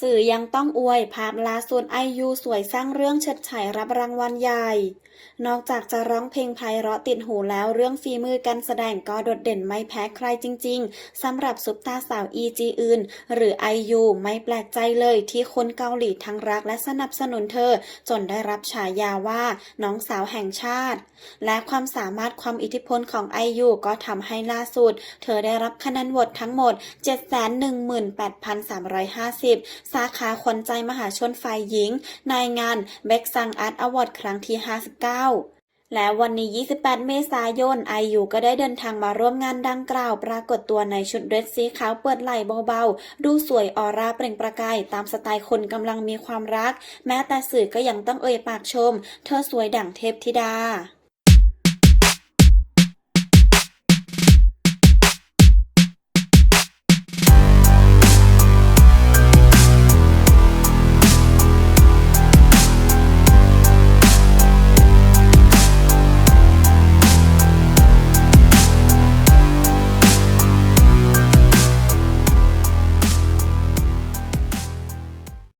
สื่อยังต้องอวยภาพล่าสุดไอยูสวยสร้างเรื่องเฉิดฉายรับรางวัลใหญ่ นอกจากจะร้องเพลงไพเราะติดหูแล้วเรื่องฝีมือการแสดงก็โดดเด่นไม่แพ้ใครจริง ๆสำหรับซุปตาสาวอีจีอื่น หรือไอยูไม่แปลกใจเลยที่คนเกาหลีทั้งรักและสนับสนุนเธอ จนได้รับฉายาว่าน้องสาวแห่งชาติ และความสามารถความอิทธิพลของไอยูก็ทำให้ล่าสุด เธอได้รับคะแนนโหวตทั้งหมด 718,350สาขาขวัญใจมหาชนฝ่ายหญิง ในงานเบ็กซังอาร์ตอวอร์ดครั้งที่ 59และวันนี้ 28 เมษายน ไอยูก็ได้เดินทางมาร่วมงานดังกล่าว ปรากฏตัวในชุดเดรสสีขาวเปิดไหล่เบาๆ ดูสวยออร่าเปล่งประกาย ตามสไตล์คนกำลังมีความรัก แม้แต่สื่อก็ยังต้องเอ่ยปากชม เธอสวยดั่งเทพธิดา